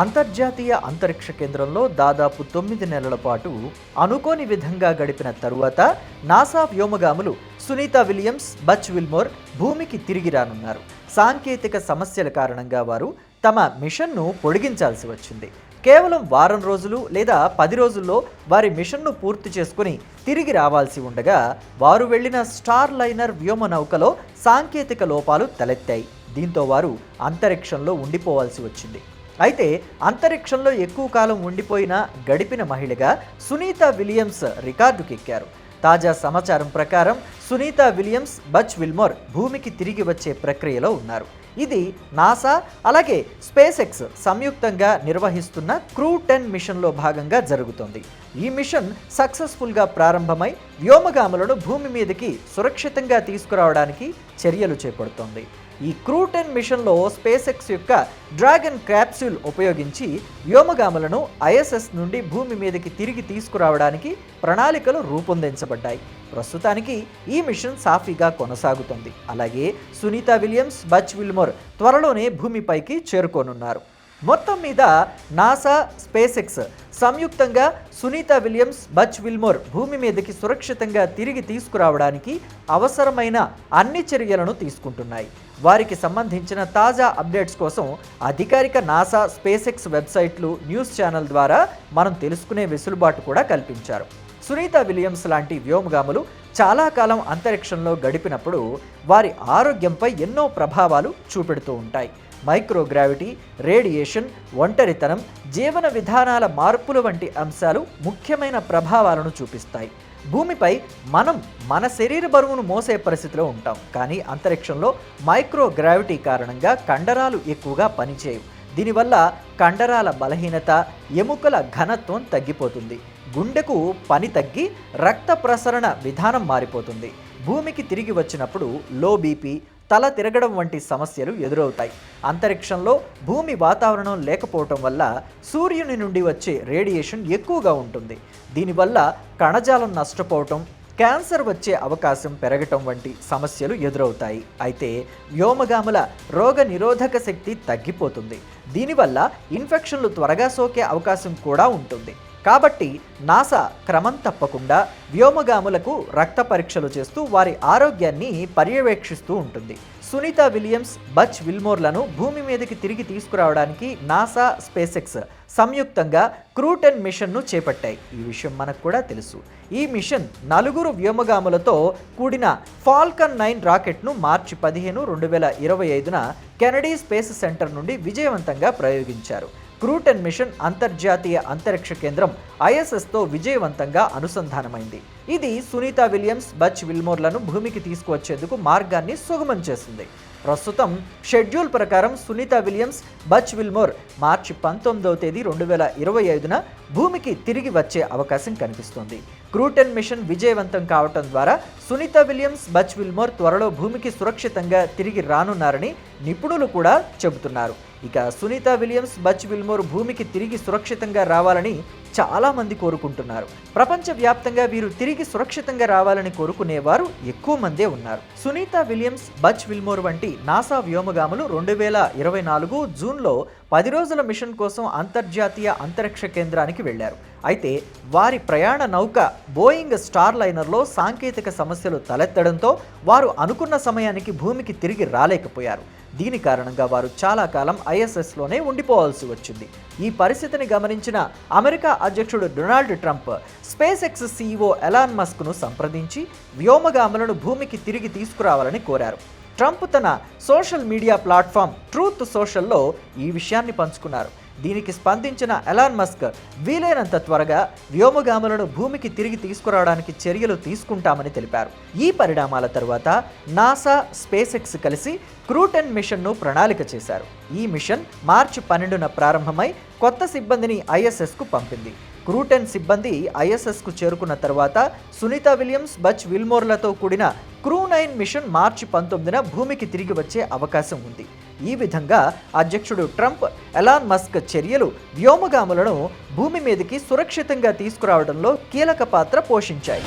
అంతర్జాతీయ అంతరిక్ష కేంద్రంలో దాదాపు తొమ్మిది నెలల పాటు అనుకోని విధంగా గడిపిన తరువాత నాసా వ్యోమగాములు సునీత విలియమ్స్ బచ్ విల్మోర్ భూమికి తిరిగి రానున్నారు. సాంకేతిక సమస్యల కారణంగా వారు తమ మిషన్ను పొడిగించాల్సి వచ్చింది. కేవలం వారం రోజులు లేదా పది రోజుల్లో వారి మిషన్ను పూర్తి చేసుకుని తిరిగి రావాల్సి ఉండగా వారు వెళ్ళిన స్టార్ లైనర్ వ్యోమ నౌకలో సాంకేతిక లోపాలు తలెత్తాయి. దీంతో వారు అంతరిక్షంలో ఉండిపోవాల్సి వచ్చింది. అయితే అంతరిక్షంలో ఎక్కువ కాలం ఉండిపోయిన గడిపిన మహిళగా సునీత విలియమ్స్ రికార్డుకెక్కారు తాజా సమాచారం ప్రకారం సునీత విలియమ్స్ బచ్ విల్మోర్ భూమికి తిరిగి వచ్చే ప్రక్రియలో ఉన్నారు. ఇది నాసా అలాగే స్పేస్ ఎక్స్ సంయుక్తంగా నిర్వహిస్తున్న క్రూ టెన్ మిషన్లో భాగంగా జరుగుతోంది. ఈ మిషన్ సక్సెస్ఫుల్గా ప్రారంభమై వ్యోమగాములను భూమి మీదకి సురక్షితంగా తీసుకురావడానికి చర్యలు చేపడుతోంది. ఈ క్రూ టెన్ మిషన్లో స్పేస్ ఎక్స్ యొక్క డ్రాగన్ క్యాప్సూల్ ఉపయోగించి వ్యోమగాములను ఐఎస్ఎస్ నుండి భూమి మీదకి తిరిగి తీసుకురావడానికి ప్రణాళికలు రూపొందించబడ్డాయి. ప్రస్తుతానికి ఈ మిషన్ సాఫీగా కొనసాగుతుంది. అలాగే సునీత విలియమ్స్ బచ్ విల్మోర్ త్వరలోనే భూమిపైకి చేరుకోనున్నారు. మొత్తం మీద నాసా స్పేస్ ఎక్స్ సంయుక్తంగా సునీత విలియమ్స్ బచ్ విల్మోర్ భూమి మీదకి సురక్షితంగా తిరిగి తీసుకురావడానికి అవసరమైన అన్ని చర్యలను తీసుకుంటున్నాయి. వారికి సంబంధించిన తాజా అప్డేట్స్ కోసం అధికారిక నాసా స్పేస్ ఎక్స్ వెబ్సైట్లు న్యూస్ ఛానల్ ద్వారా మనం తెలుసుకునే వెసులుబాటు కూడా కల్పించారు. సునీత విలియమ్స్ లాంటి వ్యోమగాములు చాలా కాలం అంతరిక్షంలో గడిపినప్పుడు వారి ఆరోగ్యంపై ఎన్నో ప్రభావాలు చూపెడుతూ ఉంటాయి. మైక్రోగ్రావిటీ రేడియేషన్ ఒంటరితనం జీవన విధానాల మార్పులు వంటి అంశాలు ముఖ్యమైన ప్రభావాలను చూపిస్తాయి. భూమిపై మనం మన శరీర బరువును మోసే పరిస్థితిలో ఉంటాం. కానీ అంతరిక్షంలో మైక్రోగ్రావిటీ కారణంగా కండరాలు ఎక్కువగా పనిచేయవు. దీనివల్ల కండరాల బలహీనత ఎముకల ఘనత్వం తగ్గిపోతుంది. గుండెకు పని తగ్గి రక్త ప్రసరణ విధానం మారిపోతుంది. భూమికి తిరిగి వచ్చినప్పుడు లో బీపీ తల తిరగడం వంటి సమస్యలు ఎదురవుతాయి. అంతరిక్షంలో భూమి వాతావరణం లేకపోవటం వల్ల సూర్యుని నుండి వచ్చే రేడియేషన్ ఎక్కువగా ఉంటుంది. దీనివల్ల కణజాలం నష్టపోవటం క్యాన్సర్ వచ్చే అవకాశం పెరగటం వంటి సమస్యలు ఎదురవుతాయి. అయితే వ్యోమగాముల రోగ నిరోధక శక్తి తగ్గిపోతుంది. దీనివల్ల ఇన్ఫెక్షన్లు త్వరగా సోకే అవకాశం కూడా ఉంటుంది. కాబట్టి నాసా క్రమం తప్పకుండా వ్యోమగాములకు రక్త పరీక్షలు చేస్తూ వారి ఆరోగ్యాన్ని పర్యవేక్షిస్తూ ఉంటుంది. సునీత విలియమ్స్ బచ్ విల్మోర్లను భూమి మీదకి తిరిగి తీసుకురావడానికి నాసా స్పేసెక్స్ సంయుక్తంగా క్రూటెన్ మిషన్ను చేపట్టాయి. ఈ విషయం మనకు కూడా తెలుసు. ఈ మిషన్ నలుగురు వ్యోమగాములతో కూడిన ఫాల్కన్ నైన్ రాకెట్ను మార్చి పదిహేను రెండు వేల ఇరవై ఐదున కెనడీ స్పేస్ సెంటర్ నుండి విజయవంతంగా ప్రయోగించారు. క్రూటెన్ మిషన్ అంతర్జాతీయ అంతరిక్ష కేంద్రం ఐఎస్ఎస్తో విజయవంతంగా అనుసంధానమైంది. ఇది సునీత విలియమ్స్ బచ్ విల్మోర్లను భూమికి తీసుకువచ్చేందుకు మార్గాన్ని సుగమం చేసింది. ప్రస్తుతం షెడ్యూల్ ప్రకారం సునీత విలియమ్స్ బచ్ విల్మోర్ మార్చి పంతొమ్మిదవ తేదీ రెండు వేల ఇరవై ఐదున భూమికి తిరిగి వచ్చే అవకాశం కనిపిస్తోంది. క్రూటెన్ మిషన్ విజయవంతం కావటం ద్వారా సునీత విలియమ్స్ బచ్ విల్మోర్ త్వరలో భూమికి సురక్షితంగా తిరిగి రానున్నారని నిపుణులు కూడా చెబుతున్నారు. ఇక సునీత విలియమ్స్ బచ్ విల్మోర్ భూమికి తిరిగి సురక్షితంగా రావాలని చాలామంది కోరుకుంటున్నారు. ప్రపంచవ్యాప్తంగా వీరు తిరిగి సురక్షితంగా రావాలని కోరుకునేవారు ఎక్కువ మందే ఉన్నారు. సునీత విలియమ్స్ బచ్ విల్మోర్ వంటి నాసా వ్యోమగాములు రెండు వేల ఇరవై నాలుగు జూన్లో పది రోజుల మిషన్ కోసం అంతర్జాతీయ అంతరిక్ష కేంద్రానికి వెళ్ళారు అయితే వారి ప్రయాణ నౌక బోయింగ్ స్టార్ లైనర్లో సాంకేతిక సమస్యలు తలెత్తడంతో వారు అనుకున్న సమయానికి భూమికి తిరిగి రాలేకపోయారు. దీని కారణంగా వారు చాలా కాలం ఐఎస్ఎస్లోనే ఉండిపోవాల్సి వచ్చింది. ఈ పరిస్థితిని గమనించిన అమెరికా అధ్యక్షుడు Donald Trump space X CEO Elon మస్క్ను సంప్రదించి వ్యోమగాములను భూమికి తిరిగి తీసుకురావాలని కోరారు. ట్రంప్ తన సోషల్ మీడియా ప్లాట్ఫామ్ ట్రూత్ సోషల్లో ఈ విషయాన్ని పంచుకున్నారు. దీనికి స్పందించిన ఎలాన్ మస్క్ వీలైనంత త్వరగా వ్యోమగాములను భూమికి తిరిగి తీసుకురావడానికి చర్యలు తీసుకుంటామని తెలిపారు. ఈ పరిణామాల తరువాత నాసా స్పేస్ ఎక్స్ కలిసి క్రూటెన్ మిషన్ను ప్రణాళిక చేశారు. ఈ మిషన్ మార్చి పన్నెండున ప్రారంభమై కొత్త సిబ్బందిని ఐఎస్ఎస్కు పంపింది. క్రూటెన్ సిబ్బంది ఐఎస్ఎస్కు చేరుకున్న తర్వాత సునీత విలియమ్స్ బచ్ విల్మోర్లతో కూడిన క్రూ నైన్ మిషన్ మార్చి పంతొమ్మిదిన భూమికి తిరిగి వచ్చే అవకాశం ఉంది. ఈ విధంగా అధ్యక్షుడు ట్రంప్ ఎలాన్ మస్క్ చర్యలు వ్యోమగాములను భూమి మీదకి సురక్షితంగా తీసుకురావడంలో కీలక పాత్ర పోషించాయి.